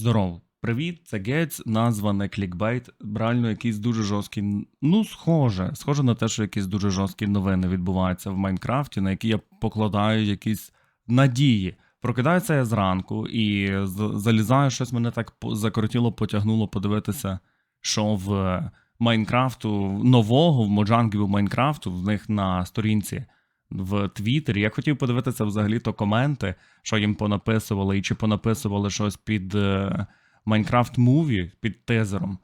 Здоров, привіт, це Гець, назва не клікбейт, реально якийсь дуже жорсткий, ну, схоже, схоже на те, що якісь дуже жорсткі новини відбуваються в Майнкрафті, на які я покладаю якісь надії. Прокидаюся я зранку і залізаю, щось мене так закрутіло, потягнуло подивитися, що в Майнкрафту нового, в Моджангів Майнкрафту, в них на сторінці в Твіттері. Я хотів подивитися взагалі-то коменти, що їм понаписували, і чи понаписували щось під е, Minecraft Movie, під тезером.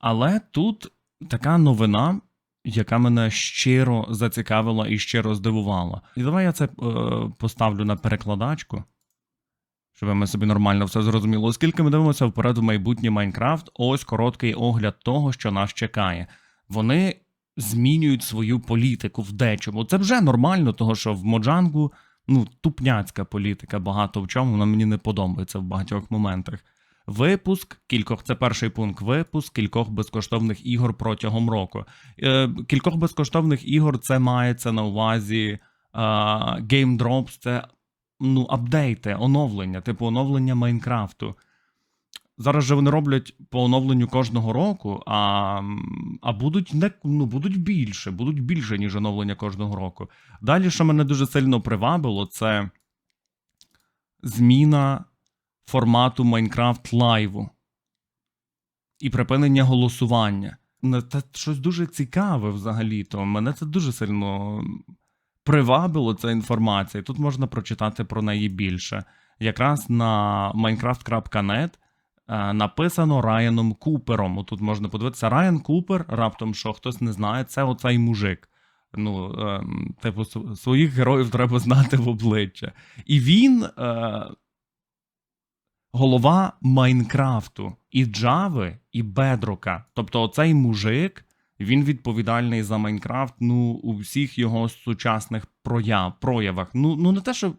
Але тут така новина, яка мене щиро зацікавила і щиро здивувала. І давай я це е, поставлю на перекладачку, щоб ми собі нормально все зрозуміли. Оскільки ми дивимося вперед в майбутнє Майнкрафт, ось короткий огляд того, що нас чекає. Вони змінюють свою політику в дечому. Це вже нормально, того що в Моджангу ну, тупняцька політика багато в чому, вона мені не подобається в багатьох моментах. Випуск кількох, це перший пункт. Випуск кількох безкоштовних ігор протягом року. Е, кількох безкоштовних ігор це мається на увазі е, Game Drops, це ну, апдейти, оновлення, типу оновлення Майнкрафту. Зараз же вони роблять по оновленню кожного року, а, а будуть не ну, будуть більше, будуть більше, ніж оновлення кожного року. Далі, що мене дуже сильно привабило, це зміна формату Minecraft лайву і припинення голосування. Ну, Це щось дуже цікаве взагалі-то. Мене це дуже сильно привабило ця інформація. Тут можна прочитати про неї більше. Якраз на minecraft.net написано Райаном Купером. Тут можна подивитися. Райан Купер, раптом що хтось не знає, це оцей мужик. Ну, е, типу, своїх героїв треба знати в обличчя. І він е, голова Майнкрафту, і Джави, і Бедрока. Тобто, оцей мужик, він відповідальний за Майнкрафт ну, у всіх його сучасних прояв, проявах. Ну, ну не те, що.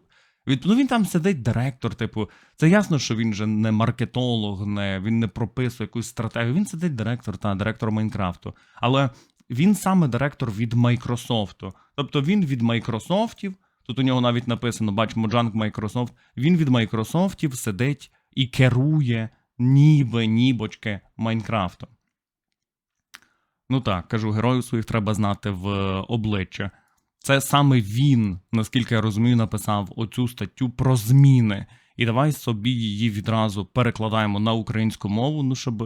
Від, ну він там сидить директор, типу, це ясно, що він же не маркетолог, не, він не прописує якусь стратегію. Він сидить директор та директор Майнкрафту. Але він саме директор від Майкрософту. Тобто він від Майкрософтів, тут у нього навіть написано, бач, Моджанг Майкрософт, він від Майкрософтів сидить і керує ніби нібочки Майнкрафтом. Ну так, кажу, героїв своїх треба знати в обличчя. Це саме він, наскільки я розумію, написав оцю статтю про зміни. І давай собі її відразу перекладаємо на українську мову, ну щоб.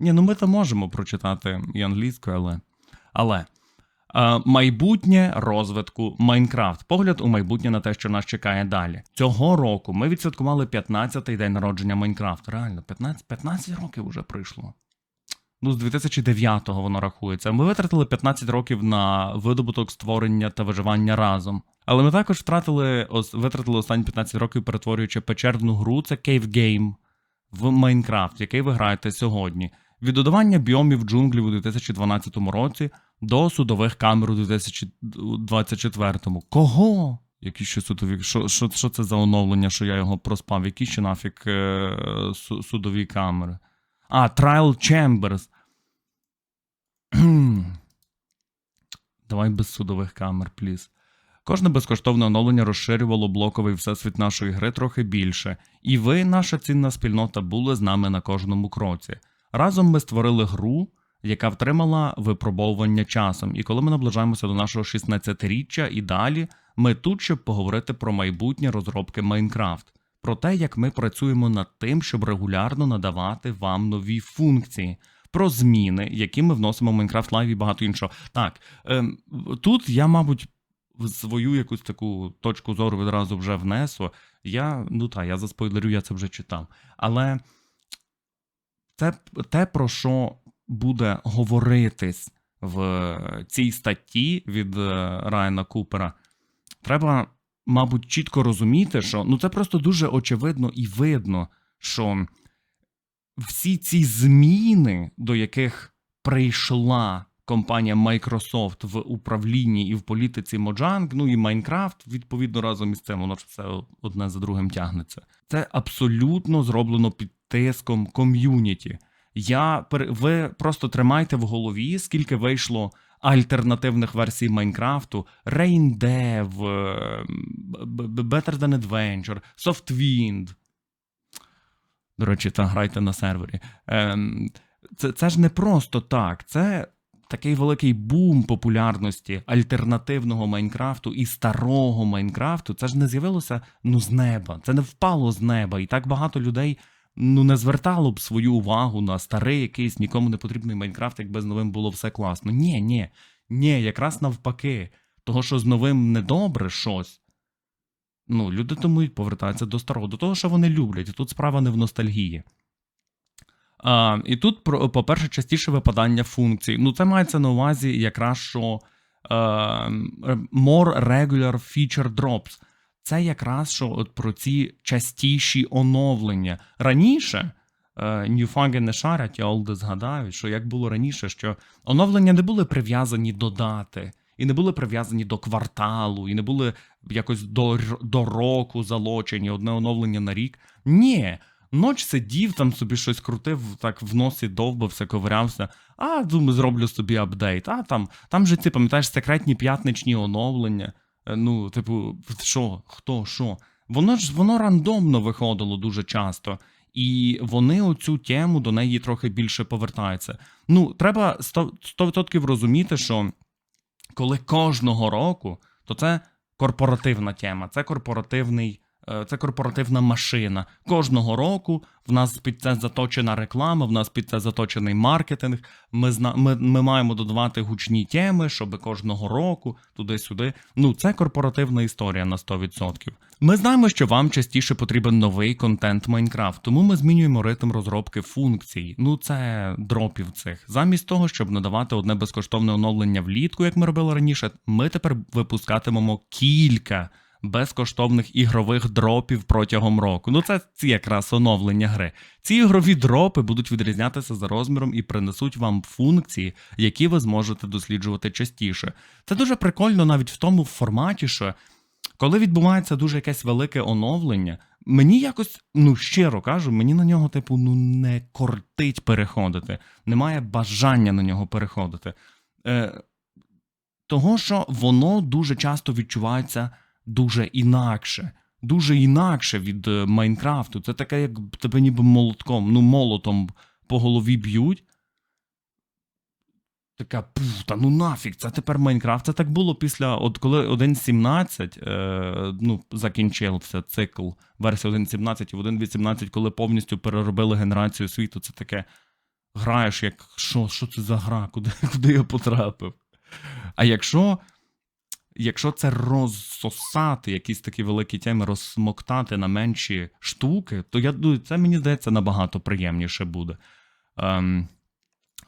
Ні, ну ми то можемо прочитати і англійською, але. Але. Е, майбутнє розвитку Майнкрафт. Погляд у майбутнє на те, що нас чекає далі. Цього року ми відсвяткували 15-й день народження Майнкрафт. Реально, 15, 15 років вже пройшло. Ну, з 2009-го воно рахується. Ми витратили 15 років на видобуток створення та виживання разом. Але ми також втратили, ос- витратили останні 15 років, перетворюючи печерну гру, це Cave Game в Майнкрафт, який ви граєте сьогодні. Від додавання біомів джунглів у 2012 році до судових камер у 2024. Кого? Які ще судові? Що, що, що це за оновлення, що я його проспав? Які ще нафіг е, судові камери? А, Trial Chambers. Давай без судових камер, пліз. Кожне безкоштовне оновлення розширювало блоковий всесвіт нашої гри трохи більше, і ви, наша цінна спільнота, були з нами на кожному кроці. Разом ми створили гру, яка втримала випробовування часом. І коли ми наближаємося до нашого 16-річчя і далі, ми тут, щоб поговорити про майбутнє розробки Майнкрафт, про те, як ми працюємо над тим, щоб регулярно надавати вам нові функції. Про зміни, які ми вносимо в Minecraft Live і багато іншого. Так, ем, тут я, мабуть, свою якусь таку точку зору відразу вже внесу. Я, ну так, я заспойлерю, я це вже читав. Але це те, про що буде говоритись в цій статті від е, Райана Купера, треба, мабуть, чітко розуміти, що ну це просто дуже очевидно і видно, що всі ці зміни, до яких прийшла компанія Microsoft в управлінні і в політиці Mojang, ну і Minecraft, відповідно, разом із цим, воно ж все одне за другим тягнеться. Це абсолютно зроблено під тиском ком'юніті. Я ви просто тримайте в голові, скільки вийшло альтернативних версій Майнкрафту, Б- Better Than Adventure, Softwind. До речі, та грайте на сервері. Ем, це, це ж не просто так. Це такий великий бум популярності альтернативного Майнкрафту і старого Майнкрафту. Це ж не з'явилося ну, з неба. Це не впало з неба. І так багато людей ну, не звертало б свою увагу на старий якийсь нікому не потрібний Майнкрафт, якби з новим було все класно. Ні, ні, ні, якраз навпаки. Того, що з новим недобре щось. Ну, люди тому й повертаються до старого, до того, що вони люблять. І тут справа не в ностальгії. А, і тут, по-перше, частіше випадання функцій. Ну, це мається на увазі якраз що е, more regular feature drops. Це якраз що от про ці частіші оновлення. Раніше е, ньюфаги не шарять, я олди згадаю, що як було раніше, що оновлення не були прив'язані до дати, і не були прив'язані до кварталу, і не були якось до, до року залочені, одне оновлення на рік. Ні. Ноч сидів, там собі щось крутив, так в носі довбався, ковирявся. А, думаю, зроблю собі апдейт. А там, там же ці, пам'ятаєш, секретні п'ятничні оновлення. Е, Ну, типу, що, хто, що? Воно ж воно рандомно виходило дуже часто. І вони оцю тему до неї трохи більше повертаються. Ну, треба 100%, 100% розуміти, що коли кожного року, то це корпоративна тема, це корпоративний. Е, Це корпоративна машина. Кожного року в нас під це заточена реклама, в нас під це заточений маркетинг. Ми, зна... ми, ми маємо додавати гучні теми, щоб кожного року туди-сюди. Ну, це корпоративна історія на 100%. Ми знаємо, що вам частіше потрібен новий контент Майнкрафт, тому ми змінюємо ритм розробки функцій. Ну, це дропів цих. Замість того, щоб надавати одне безкоштовне оновлення влітку, як ми робили раніше, ми тепер випускатимемо кілька безкоштовних ігрових дропів протягом року. Ну, це ці якраз оновлення гри. Ці ігрові дропи будуть відрізнятися за розміром і принесуть вам функції, які ви зможете досліджувати частіше. Це дуже прикольно навіть в тому форматі, що коли відбувається дуже якесь велике оновлення, мені якось, ну щиро кажу, мені на нього, типу, ну не кортить переходити, немає бажання на нього переходити. Е, того, що воно дуже часто відчувається дуже інакше. Дуже інакше від е, Майнкрафту. Це таке, як тебе ніби молотком, ну, молотом по голові б'ють. Така та ну нафіг, це тепер Майнкрафт. Це так було після, от коли 1.17 е, ну, закінчився цикл версії 1.17 і в 1.18, коли повністю переробили генерацію світу, це таке граєш, як що, що це за гра, куди, куди я потрапив. А якщо, якщо це розсосати, якісь такі великі теми, розсмоктати на менші штуки, то я це мені здається набагато приємніше буде. Ем,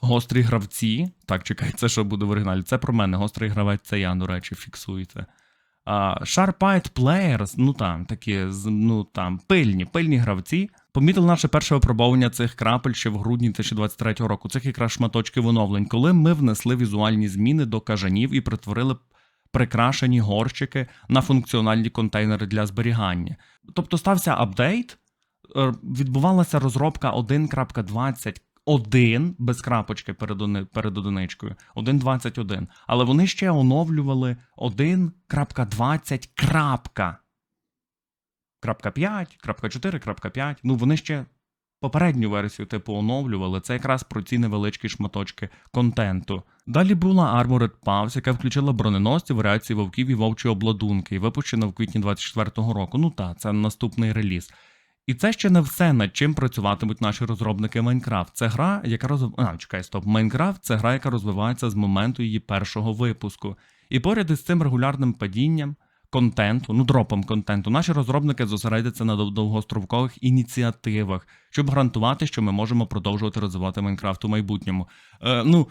гострі гравці. Так, чекай, це що буде в оригіналі? Це про мене. Гострий гравець це я, до речі, фіксуйте. А, Sharp-Eyed Players, ну там такі ну там пильні, пильні гравці. Помітили наше перше випробовування цих крапель ще в грудні 2023 року. Цих якраз шматочків оновлень, коли ми внесли візуальні зміни до кажанів і притворили прикрашені горщики на функціональні контейнери для зберігання. Тобто стався апдейт, е, відбувалася розробка 1.21 без крапочки перед, они- перед одиничкою, 1.21. Але вони ще оновлювали 1.20. крапка. Крапка 5, крапка 4, крапка 5. Ну, вони ще попередню версію типу оновлювали. Це якраз про ці невеличкі шматочки контенту. Далі була Armored Pals, яка включила броненосці, варіації вовків і вовчі обладунки, і випущена в квітні 24-го року. Ну та, це наступний реліз. І це ще не все, над чим працюватимуть наші розробники Майнкрафт. Це гра, яка роз... А, чекай, стоп. Майнкрафт це гра, яка розвивається з моменту її першого випуску. І поряд із цим регулярним падінням контенту, ну дропом контенту, наші розробники зосередяться на довгостровкових ініціативах, щоб гарантувати, що ми можемо продовжувати розвивати Майнкрафт у майбутньому. Е, ну.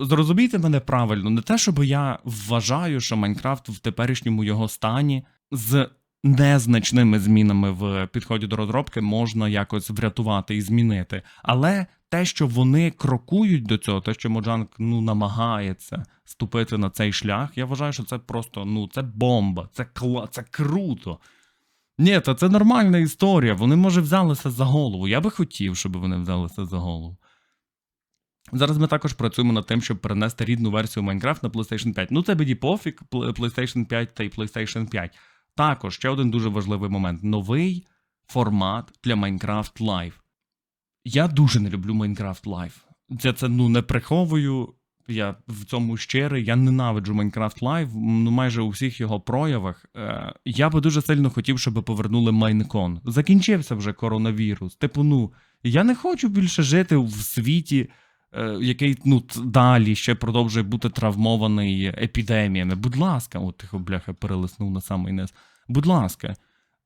Зрозумійте мене правильно, не те, щоб я вважаю, що Майнкрафт в теперішньому його стані з незначними змінами в підході до розробки можна якось врятувати і змінити. Але те, що вони крокують до цього, те, що Моджанг ну намагається ступити на цей шлях, я вважаю, що це просто ну це бомба, це кла, це круто. Ні, та це нормальна історія. Вони, може, взялися за голову. Я би хотів, щоб вони взялися за голову. Зараз ми також працюємо над тим, щоб перенести рідну версію Minecraft на PlayStation 5. Ну, це мені пофіг, PlayStation 5 та й PlayStation 5. Також ще один дуже важливий момент: новий формат для Minecraft Live. Я дуже не люблю Minecraft Live. Я це ну не приховую. Я в цьому щирий. Я ненавиджу Minecraft Live, ну майже у всіх його проявах. Е, я би дуже сильно хотів, щоб повернули Майнкон. Закінчився вже коронавірус. Типу, ну я не хочу більше жити в світі, який ну далі ще продовжує бути травмований епідеміями. Будь ласка, от тихо бляха перелиснув на самий низ. Будь ласка.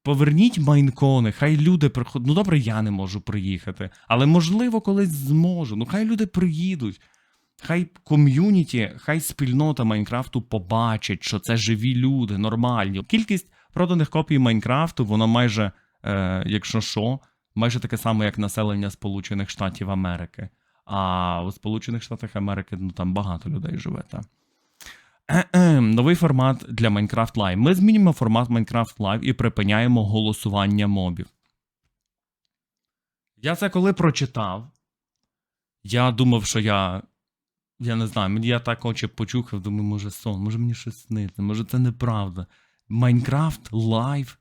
Поверніть майнкони, хай люди приходять. Ну добре, я не можу приїхати, але можливо колись зможу. Ну хай люди приїдуть. Хай ком'юніті, хай спільнота Майнкрафту побачить, що це живі люди, нормальні. Кількість проданих копій Майнкрафту, воно майже, е, якщо що, майже таке саме, як населення Сполучених Штатів Америки. А у Сполучених Штатах Америки ну там багато людей живе. Та. Новий формат для Minecraft Live. Ми змінюємо формат Minecraft Live і припиняємо голосування мобів. Я це коли прочитав, я думав, що я. Я не знаю, я так очі почухав, думаю, може сон, може мені щось сниться, може це неправда. Майнкрафт лайв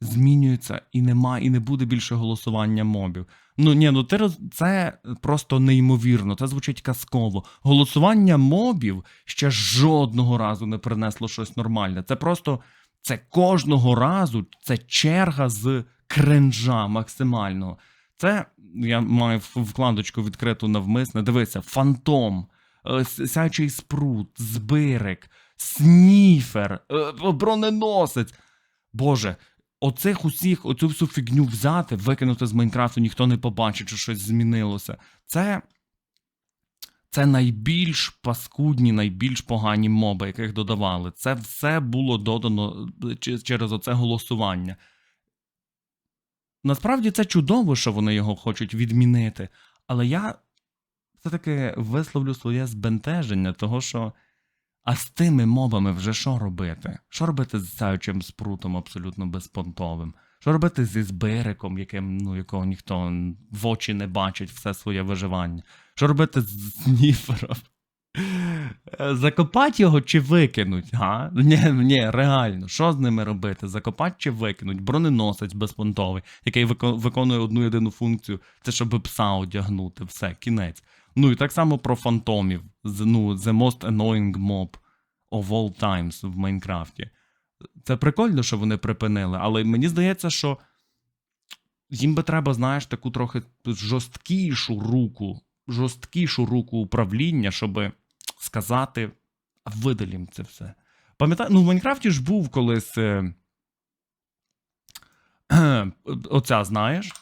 змінюється і нема, і не буде більше голосування мобів. Ну ні, ну ти роз... це просто неймовірно, це звучить казково. Голосування мобів ще жодного разу не принесло щось нормальне. Це просто це кожного разу це черга з кринжа максимального. Це я маю вкладочку відкриту навмисне. Дивися, фантом, е, с- сяючий спрут, збирик, сніфер, е, броненосець. Боже, оцих усіх, оцю всю фігню взяти, викинути з Майнкрафту, ніхто не побачить, що щось змінилося. Це. Це найбільш паскудні, найбільш погані моби, яких додавали. Це все було додано е, через оце голосування. Насправді це чудово, що вони його хочуть відмінити, але я все-таки висловлю своє збентеження, того що. А з тими мобами вже що робити? Що робити з сяючим спрутом абсолютно безпонтовим? Що робити зі збириком, яким, ну, якого ніхто в очі не бачить все своє виживання? Що робити з сніфером? Е, Закопати його чи викинуть? Га? Ні, ні, реально, що з ними робити? Закопати чи викинуть? Броненосець безпонтовий, який вико- виконує одну єдину функцію, це щоб пса одягнути. Все, кінець. Ну і так само про фантомів. Ну, the most annoying mob of all times в Майнкрафті. Це прикольно, що вони припинили, але мені здається, що їм би треба, знаєш, таку трохи жорсткішу руку, жорсткішу руку управління, щоб сказати, а видалім це все. Пам'ятаю, ну в Майнкрафті ж був колись. Е... Оця, знаєш?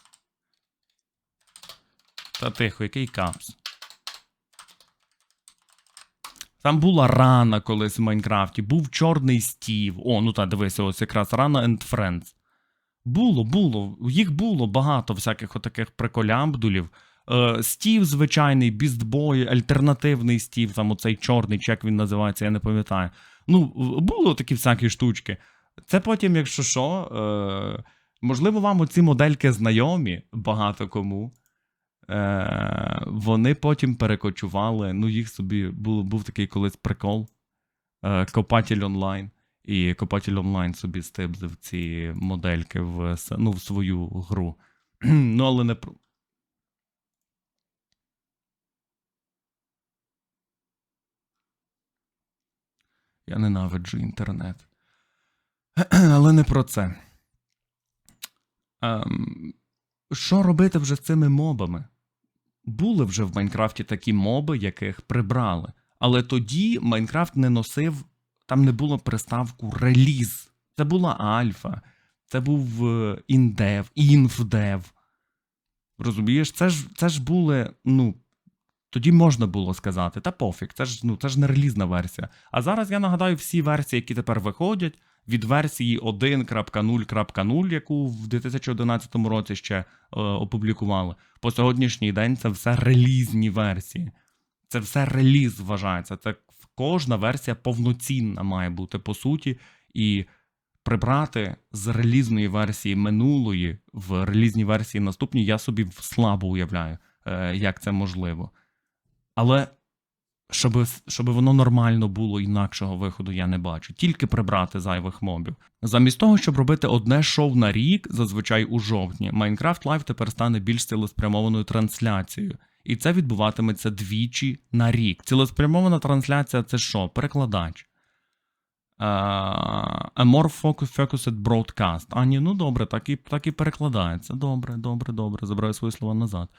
Та тихо, який капс. Там була рана колись в Майнкрафті, був чорний стів. О, ну та дивися, ось якраз рана and Friends. Було, було. Їх було багато всяких отаких приколямбдулів. Е, стів звичайний, бістбой, альтернативний стів, там оцей чорний, чи як він називається, я не пам'ятаю. Ну, було такі всякі штучки. Це потім, якщо що, е, можливо, вам оці модельки знайомі багато кому. Е, вони потім перекочували. Ну, їх собі був, був такий колись прикол. Е, Копатель онлайн. І Копатель онлайн собі стибзив ці модельки в, ну, в свою гру. ну, але не. Я ненавиджу інтернет. Але не про це. Ем, що робити вже з цими мобами? Були вже в Майнкрафті такі моби, яких прибрали. Але тоді Майнкрафт не носив, там не було приставку реліз. Це була альфа, це був е, індев, інфдев. Розумієш, це ж, це ж були, ну, тоді можна було сказати, та пофіг, це ж, ну, це ж не релізна версія. А зараз я нагадаю всі версії, які тепер виходять, від версії 1.0.0, яку в 2011 році ще е, опублікували. По сьогоднішній день це все релізні версії. Це все реліз вважається. Це кожна версія повноцінна має бути по суті, і прибрати з релізної версії минулої в релізній версії наступній я собі слабо уявляю, е, як це можливо. Але щоб, щоб воно нормально було, інакшого виходу я не бачу. Тільки прибрати зайвих мобів. Замість того, щоб робити одне шоу на рік, зазвичай у жовтні, Minecraft Live тепер стане більш цілеспрямованою трансляцією. І це відбуватиметься двічі на рік. Цілеспрямована трансляція це що? Перекладач. Е, A more focus- focused broadcast. А ну добре, так і, так і перекладається. Добре, добре, добре. Забираю свої слова назад.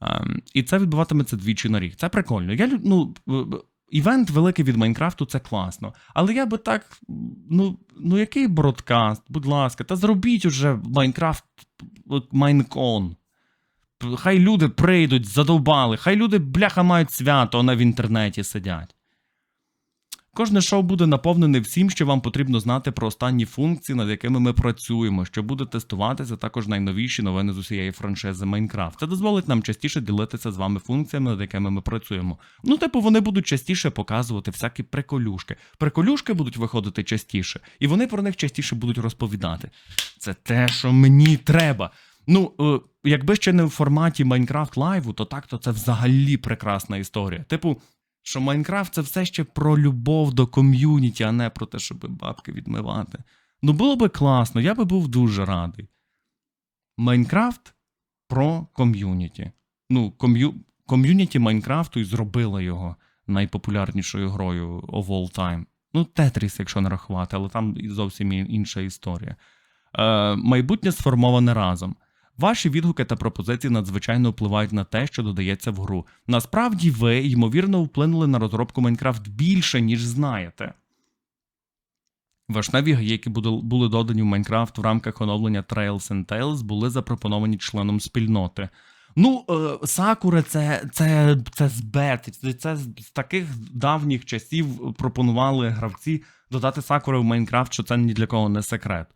Ем, і це відбуватиметься двічі на рік. Це прикольно. Я ну, івент великий від Майнкрафту це класно. Але я би так. Ну, ну який бродкаст, будь ласка, та зробіть уже Майнкрафт Майнкон. Хай люди прийдуть, задовбали, хай люди, бляха, мають свято, а не в інтернеті сидять. Кожне шоу буде наповнене всім, що вам потрібно знати про останні функції, над якими ми працюємо, що буде тестуватися також найновіші новини з усієї франшизи Minecraft. Це дозволить нам частіше ділитися з вами функціями, над якими ми працюємо. Ну, типу, вони будуть частіше показувати всякі приколюшки. Приколюшки будуть виходити частіше, і вони про них частіше будуть розповідати. Це те, що мені треба. Ну, е, якби ще не в форматі Minecraft лайву, то так то це взагалі прекрасна історія. Типу, що Майнкрафт це все ще про любов до ком'юніті, а не про те, щоб бабки відмивати. Ну, було би класно, я би був дуже радий. Майнкрафт про ком'юніті. Ну, ком'ю... ком'юніті Майнкрафту і зробила його найпопулярнішою грою of all time. Ну, Тетріс, якщо не рахувати, але там зовсім інша історія. Е, майбутнє сформоване разом. Ваші відгуки та пропозиції надзвичайно впливають на те, що додається в гру. Насправді ви, ймовірно, вплинули на розробку Майнкрафт більше, ніж знаєте. Вишневі гаї, які були- додані в Майнкрафт в рамках оновлення Trails and Tales, були запропоновані членом спільноти. Ну, е, Сакури це, це, це з бет, це, з таких давніх часів пропонували гравці додати Сакури в Майнкрафт, що це ні для кого не секрет.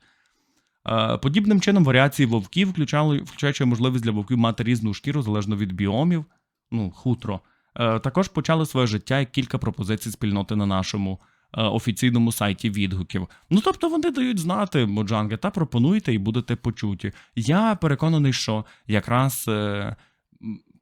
Е, Подібним чином варіації вовків, включали, включаючи можливість для вовків мати різну шкіру залежно від біомів, ну, хутро, е, також почали своє життя як кілька пропозицій спільноти на нашому е, офіційному сайті відгуків. Ну тобто вони дають знати моджанги та пропонуйте і будете почуті. Я переконаний, що якраз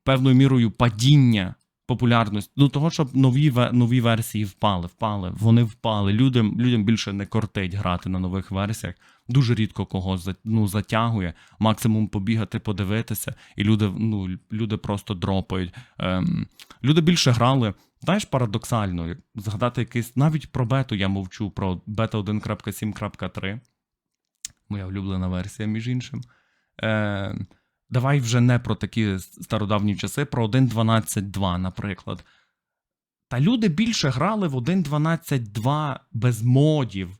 певною мірою падіння популярності, ну того, щоб нові, нові версії впали, впали, вони впали. Людям, людям більше не кортить грати на нових версіях. Дуже рідко кого ну, затягує, максимум побігати, подивитися, і люди, ну, люди просто дропають. Ем, люди більше грали. Знаєш, парадоксально, згадати якийсь, навіть про бету я мовчу, про бета 1.7.3, моя улюблена версія, між іншим. Е, давай вже не про такі стародавні часи, про 1.12.2, наприклад. Та люди більше грали в 1.12.2 без модів,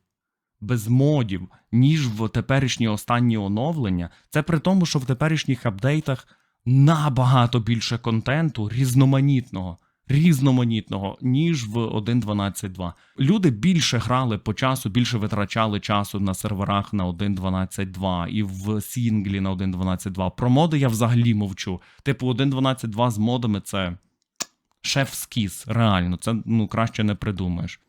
без модів, ніж в теперішні останні оновлення. Це при тому, що в теперішніх апдейтах набагато більше контенту різноманітного. Різноманітного, ніж в 1.12.2. Люди більше грали по часу, більше витрачали часу на серверах на 1.12.2 і в сінглі на 1.12.2. Про моди я взагалі мовчу. Типу, 1.12.2 з модами це шеф-скіз, реально, це ну, краще не придумаєш.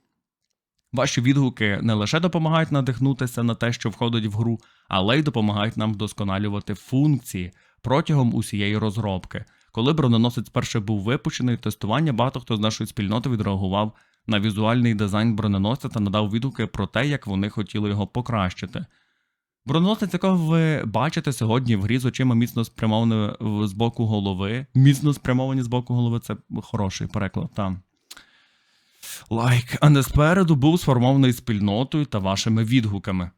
Ваші відгуки не лише допомагають надихнутися на те, що входить в гру, але й допомагають нам вдосконалювати функції протягом усієї розробки. Коли броненосець перше був випущений, тестування багато хто з нашої спільноти відреагував на візуальний дизайн броненосця та надав відгуки про те, як вони хотіли його покращити. Броненосець, якого ви бачите сьогодні в грі з очима міцно спрямовані з боку голови. Міцно спрямовані з боку голови це хороший переклад там. Лайк, а не спереду був сформований спільнотою та вашими відгуками.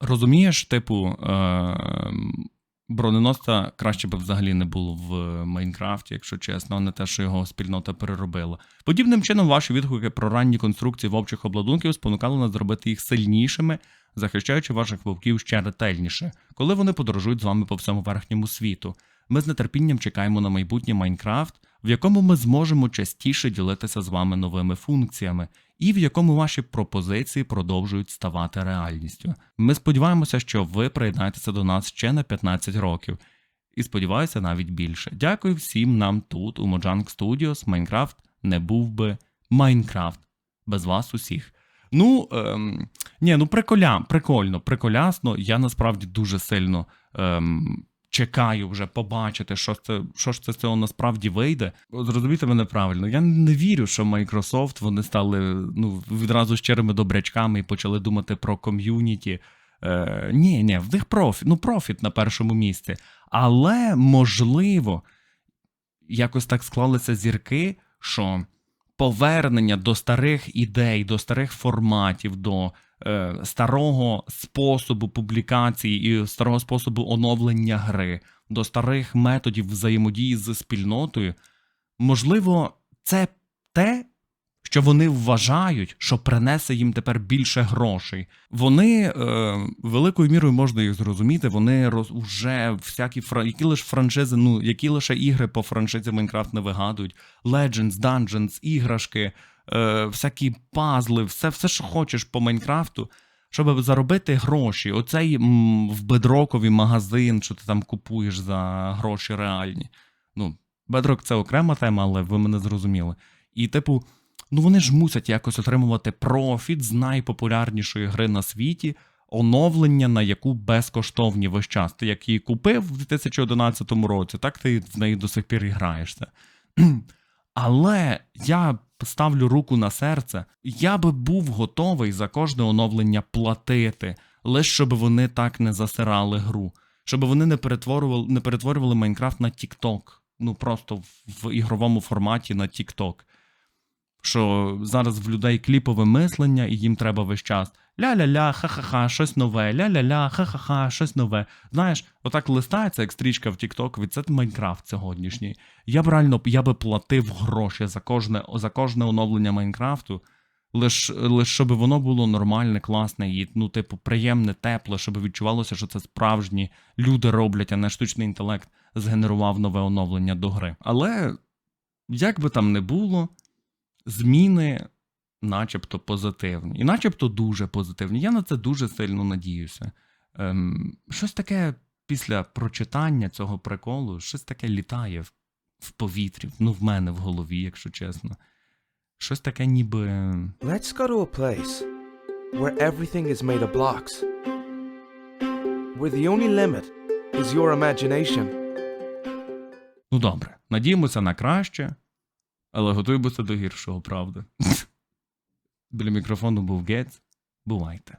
Розумієш, типу, е- броненосця краще би взагалі не було в Майнкрафті, якщо чесно, а не те, що його спільнота переробила. Подібним чином, ваші відгуки про ранні конструкції вовчих обладунків спонукали нас зробити їх сильнішими, захищаючи ваших вовків ще ретельніше, коли вони подорожують з вами по всьому верхньому світу. Ми з нетерпінням чекаємо на майбутнє Майнкрафт, в якому ми зможемо частіше ділитися з вами новими функціями, і в якому ваші пропозиції продовжують ставати реальністю. Ми сподіваємося, що ви приєднаєтеся до нас ще на 15 років. І сподіваюся, навіть більше. Дякую всім нам тут, у Mojang Studios. Майнкрафт не був би Майнкрафт без вас усіх. Ну, ем, ні, ну приколя, прикольно, приколясно. Я насправді дуже сильно ем, чекаю вже побачити, що це що ж це з цього насправді вийде. Зрозумійте мене правильно. Я не вірю, що Microsoft вони стали ну відразу щирими добрячками і почали думати про ком'юніті. Е, ні, ні, в них профіт, ну профіт на першому місці. Але можливо, якось так склалися зірки, що повернення до старих ідей, до старих форматів, до е, старого способу публікації і старого способу оновлення гри, до старих методів взаємодії з спільнотою, можливо, це те, що вони вважають, що принесе їм тепер більше грошей. Вони е, великою мірою можна їх зрозуміти. Вони роз вже всякі фра... які лише франшизи, ну які лише ігри по франшизі Майнкрафт не вигадують. Legends, Dungeons, іграшки, е, всякі пазли, все, все, що хочеш по Майнкрафту. Щоб заробити гроші, оцей м, в бедрокові магазин, що ти там купуєш за гроші реальні. Ну, бедрок це окрема тема, але ви мене зрозуміли. І, типу, ну вони ж мусять якось отримувати профіт з найпопулярнішої гри на світі, оновлення, на яку безкоштовні весь час. Ти як її купив в 2011 році, так ти в неї до сих пір і граєшся. Але я ставлю руку на серце, я би був готовий за кожне оновлення платити, лише щоб вони так не засирали гру, щоб вони не перетворювали, не перетворювали Майнкрафт на TikTok. Ну просто в, ігровому форматі на TikTok. Що зараз в людей кліпове мислення, і їм треба весь час ля-ля-ля, ха-ха-ха, щось нове, ля-ля-ля, ха-ха-ха, щось нове. Знаєш, отак листається, як стрічка в TikTok, від це Майнкрафт сьогоднішній. Я б реально я би платив гроші за кожне, за кожне оновлення Майнкрафту, лише лиш щоб воно було нормальне, класне і, ну, типу, приємне, тепле, щоб відчувалося, що це справжні люди роблять, а не штучний інтелект згенерував нове оновлення до гри. Але як би там не було, зміни начебто позитивні. І начебто дуже позитивні. Я на це дуже сильно надіюся. Ем, щось таке після прочитання цього приколу, щось таке літає в, в повітрі, ну в мене в голові, якщо чесно. Щось таке ніби. Let's go to a place where everything is made of blocks. Where the only limit is your imagination. Ну добре, надіємося на краще, але готуємося до гіршого, правда. Біля мікрофону був Гет. Бувайте.